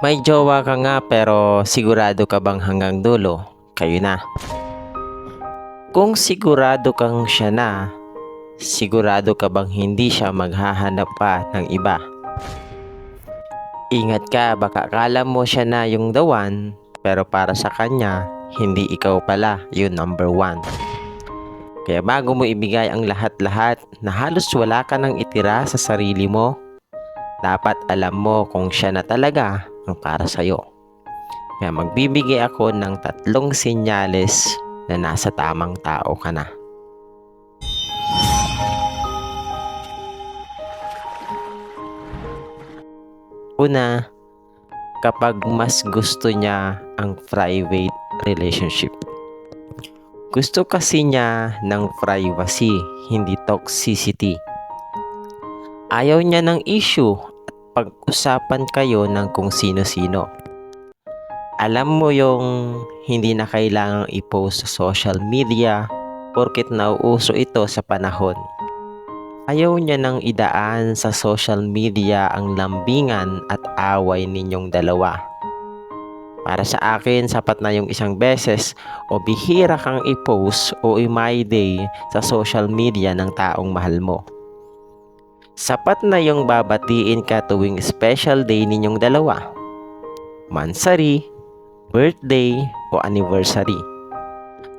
May jowa ka nga pero sigurado ka bang hanggang dulo? Kayo na. Kung sigurado kang siya na, sigurado ka bang hindi siya maghahanap pa ng iba? Ingat ka, baka akala mo siya na yung the one, pero para sa kanya, hindi ikaw pala yung number one. Kaya bago mo ibigay ang lahat-lahat na halos wala ka nang itira sa sarili mo, dapat alam mo kung siya na talaga ang para sa'yo. Kaya magbibigay ako ng tatlong senyales na nasa tamang tao ka na. Una, kapag mas gusto niya ang private relationship. Gusto kasi niya ng privacy, hindi toxicity. Ayaw niya ng issue pag-usapan kayo ng kung sino-sino. Alam mo yung hindi na kailangang i-post sa social media porket nauuso ito sa panahon. Ayaw niya nang idaan sa social media ang lambingan at away ninyong dalawa. Para sa akin, sapat na yung isang beses o bihira kang i-post o i-my day sa social media ng taong mahal mo. Sapat na yung babatiin ka tuwing special day ninyong dalawa. Mansari, birthday o anniversary.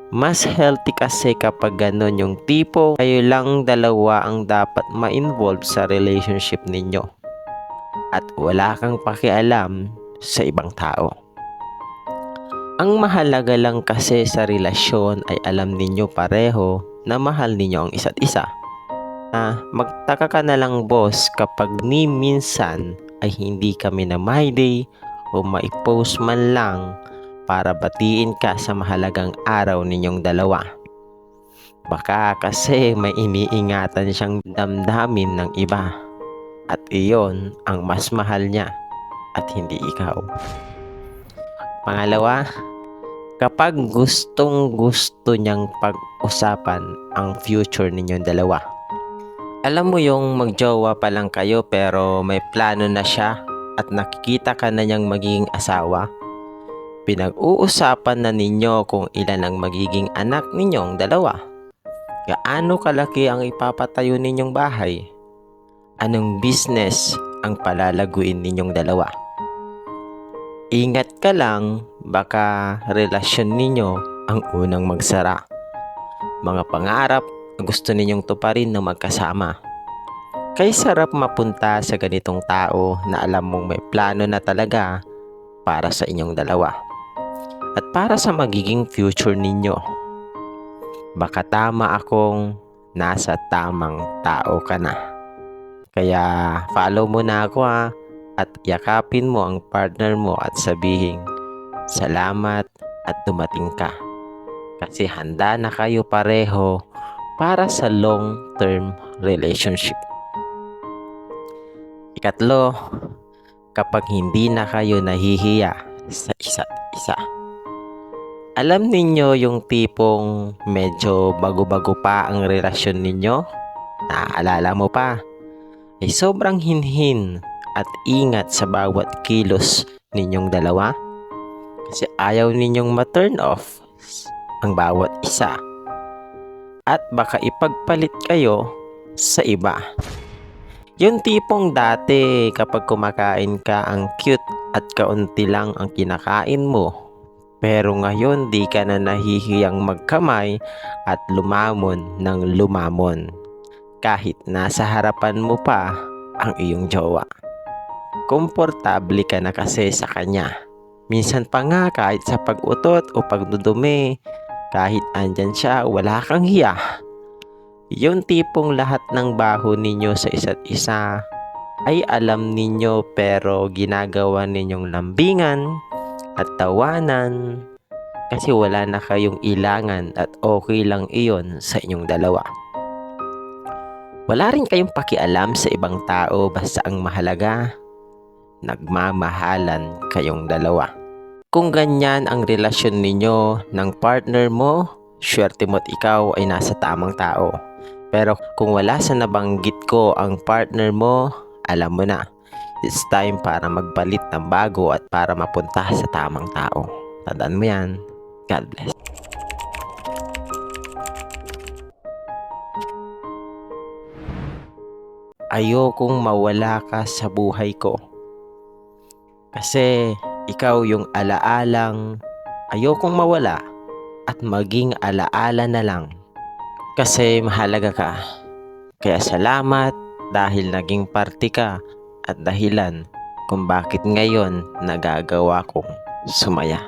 Mas healthy kasi kapag ganun yung tipo kayo lang dalawa ang dapat ma-involve sa relationship ninyo. At wala kang pakialam sa ibang tao. Ang mahalaga lang kasi sa relasyon ay alam ninyo pareho na mahal ninyo ang isa't isa. Ah, magtaka ka na lang boss kapag ni minsan ay hindi kami na my day o maipost man lang para batiin ka sa mahalagang araw ninyong dalawa. Baka kasi may iniingatan siyang damdamin ng iba at iyon ang mas mahal niya at hindi ikaw. Pangalawa, kapag gustong gusto niyang pag-usapan ang future ninyong dalawa. Alam mo yung magjowa pa lang kayo pero may plano na siya at nakikita ka na niyang magiging asawa? Pinag-uusapan na ninyo kung ilan ang magiging anak ninyong dalawa. Gaano kalaki ang ipapatayo ninyong bahay? Anong business ang palalaguin ninyong dalawa? Ingat ka lang, baka relasyon ninyo ang unang magsara. Mga pangarap gusto ninyong tuparin na magkasama. Kay sarap mapunta sa ganitong tao na alam mong may plano na talaga para sa inyong dalawa. At para sa magiging future ninyo. Baka tama akong nasa tamang tao ka na. Kaya follow mo na ako ha at yakapin mo ang partner mo at sabihin, salamat at dumating ka. Kasi handa na kayo pareho para sa long-term relationship. Ikatlo, kapag hindi na kayo nahihiya sa isa't isa. Alam ninyo yung tipong medyo bago-bago pa ang relasyon ninyo? Naaalala mo pa? Ay sobrang hinhin at ingat sa bawat kilos ninyong dalawa? Kasi ayaw ninyong ma-turn off ang bawat isa. At baka ipagpalit kayo sa iba. Yung tipong dati kapag kumakain ka ang cute at kaunti lang ang kinakain mo. Pero ngayon di ka na nahihiyang magkamay at lumamon ng lumamon. Kahit nasa harapan mo pa ang iyong jowa. Komportable ka na kasi sa kanya. Minsan pa nga kahit sa pag-utot o pagdudumi, kahit andyan siya, wala kang hiya. Yung tipong lahat ng baho ninyo sa isa't isa ay alam ninyo pero ginagawa ninyong lambingan at tawanan kasi wala na kayong ilangan at okay lang iyon sa inyong dalawa. Wala rin kayong pakialam sa ibang tao basta ang mahalaga, nagmamahalan kayong dalawa. Kung ganyan ang relasyon ninyo ng partner mo, swerte mo't ikaw ay nasa tamang tao. Pero kung wala sa nabanggit ko ang partner mo, alam mo na, It's time para magpalit ng bago at para mapunta sa tamang tao. Tandaan mo yan. God bless. Ayokong mawala ka sa buhay ko. Kasi ikaw yung alaalang ayokong mawala at maging alaala na lang. Kasi mahalaga ka. Kaya salamat dahil naging parte ka at dahilan kung bakit ngayon nagagawa kong sumaya.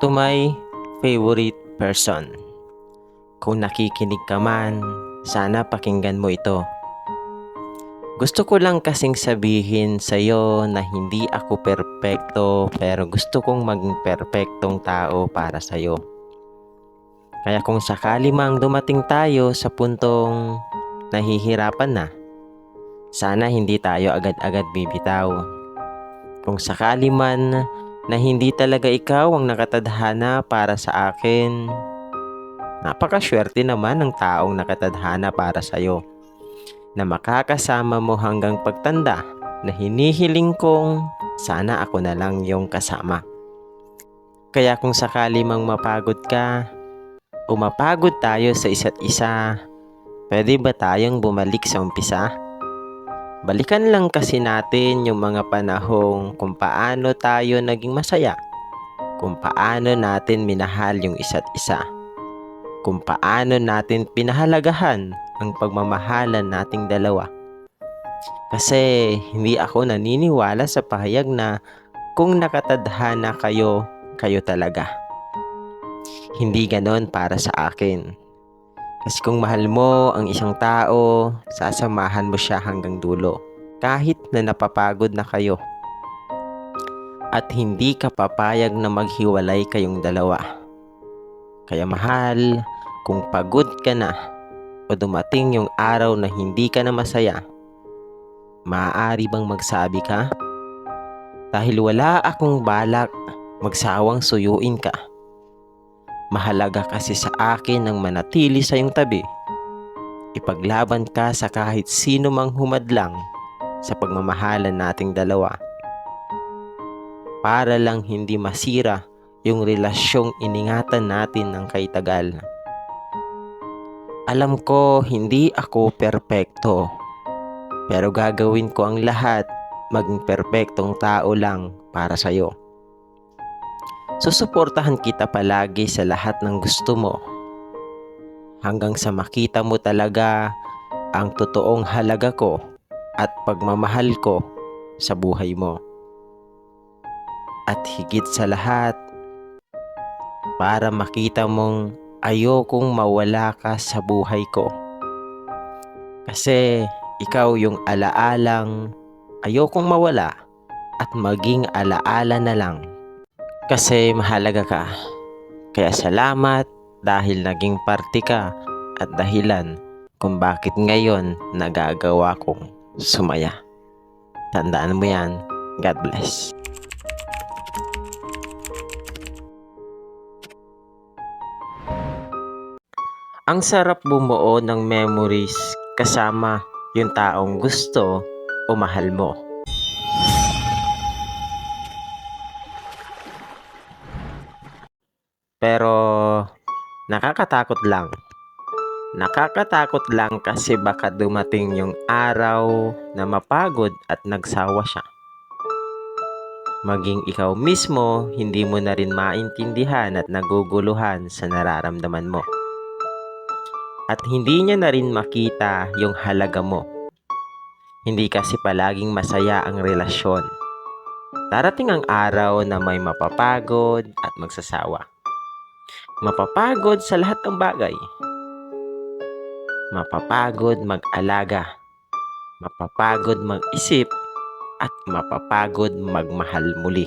To my favorite person. Kung nakikinig ka man, sana pakinggan mo ito. Gusto ko lang kasing sabihin sa'yo na hindi ako perpekto pero gusto kong maging perpektong tao para sa'yo. Kaya kung sakali mang dumating tayo sa puntong nahihirapan na, sana hindi tayo agad-agad bibitaw. Kung sakali man na hindi talaga ikaw ang nakatadhana para sa akin, napakaswerte naman ng taong nakatadhana para sa'yo na makakasama mo hanggang pagtanda na hinihiling kong sana ako na lang yung kasama. Kaya kung sakali mang mapagod ka, o mapagod tayo sa isa't isa, pwede ba tayong bumalik sa umpisa? Balikan lang kasi natin yung mga panahong kung paano tayo naging masaya, kung paano natin minahal yung isa't isa, kung paano natin pinahalagahan ang pagmamahalan nating dalawa. Kasi hindi ako naniniwala sa pahayag na kung nakatadhana kayo, kayo talaga. Hindi ganon para sa akin. Kasi kung mahal mo ang isang tao, sasamahan mo siya hanggang dulo. Kahit na napapagod na kayo. At hindi ka papayag na maghiwalay kayong dalawa. Kaya mahal, kung pagod ka na o dumating yung araw na hindi ka na masaya, maaari bang magsabi ka? Dahil wala akong balak magsawang suyuin ka. Mahalaga kasi sa akin ang manatili sa iyong tabi. Ipaglaban ka sa kahit sino mang humadlang sa pagmamahalan nating dalawa. Para lang hindi masira yung relasyong iningatan natin ng kaitagal. Alam ko hindi ako perpekto. Pero gagawin ko ang lahat maging perpektong tao lang para sa'yo. Susuportahan kita palagi sa lahat ng gusto mo. Hanggang sa makita mo talaga ang totoong halaga ko at pagmamahal ko sa buhay mo. At higit sa lahat, para makita mong ayokong mawala ka sa buhay ko. Kasi ikaw yung alaalang ayokong mawala at maging alaala na lang kasi mahalaga ka. Kaya salamat dahil naging parte ka at dahilan kung bakit ngayon nagagawa kong sumaya. Tandaan mo yan. God bless. Ang sarap bumuo ng memories kasama yung taong gusto o mahal mo. Pero nakakatakot lang. Nakakatakot lang kasi baka dumating yung araw na mapagod at nagsawa siya. Maging ikaw mismo, hindi mo na rin maintindihan at naguguluhan sa nararamdaman mo. At hindi niya na rin makita yung halaga mo. Hindi kasi palaging masaya ang relasyon. Darating ang araw na may mapapagod at magsasawa. Mapapagod sa lahat ng bagay. Mapapagod mag-alaga. Mapapagod mag-isip. At mapapagod magmahal muli.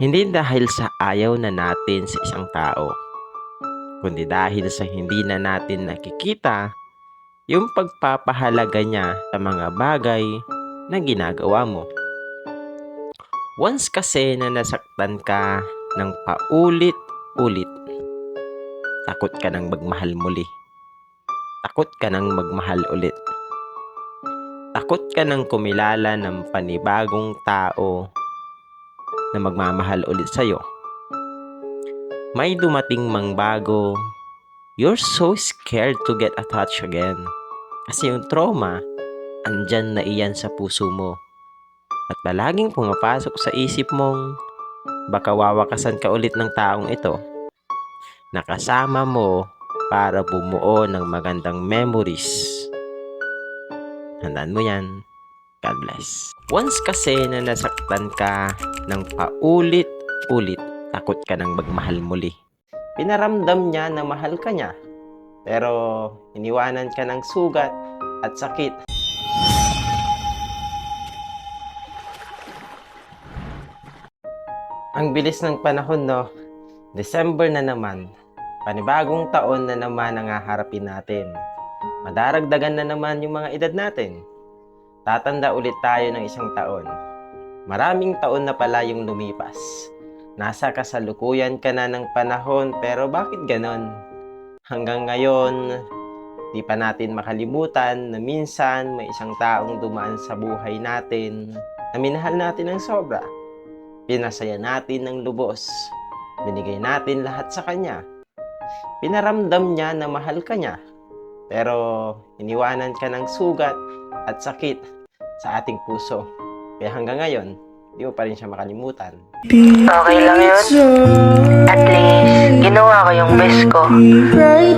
Hindi dahil sa ayaw na natin sa isang tao, kundi dahil sa hindi na natin nakikita yung pagpapahalaga niya sa mga bagay na ginagawa mo. Once kasi na nasaktan ka ng paulit-ulit, takot ka nang magmahal muli. takot ka nang magmahal ulit. Takot ka nang kumilala ng panibagong tao na magmamahal ulit sa'yo. May dumating mang bago, you're so scared to get attached again. Kasi yung trauma, andyan na iyan sa puso mo. At palaging pumapasok sa isip mong baka wawakasan ka ulit ng taong ito. Nakasama mo para bumuo ng magandang memories. Handaan mo yan. God bless. Once kasi na nasaktan ka ng paulit-ulit, takot ka ng magmahal muli. Pinaramdam niya na mahal ka niya. Pero iniwanan ka ng sugat at sakit. Ang bilis ng panahon, no? December na naman. Panibagong taon na naman ang haharapin natin. Madaragdagan na naman yung mga edad natin. Tatanda ulit tayo ng isang taon. Maraming taon na pala yung lumipas. Nasa kasalukuyan ka na ng panahon pero bakit ganon? Hanggang ngayon, di pa natin makalimutan na minsan may isang taong dumaan sa buhay natin na minahal natin ng sobra. Pinasaya natin ng lubos. Binigay natin lahat sa kanya. Pinaramdam niya na mahal ka niya. Pero iniwanan ka ng sugat at sakit sa ating puso. Kaya hanggang ngayon, di mo pa rin siya makalimutan. Okay lang yun. At least, ginawa ko yung best ko.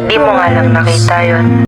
Di mo nga lang nakita yun.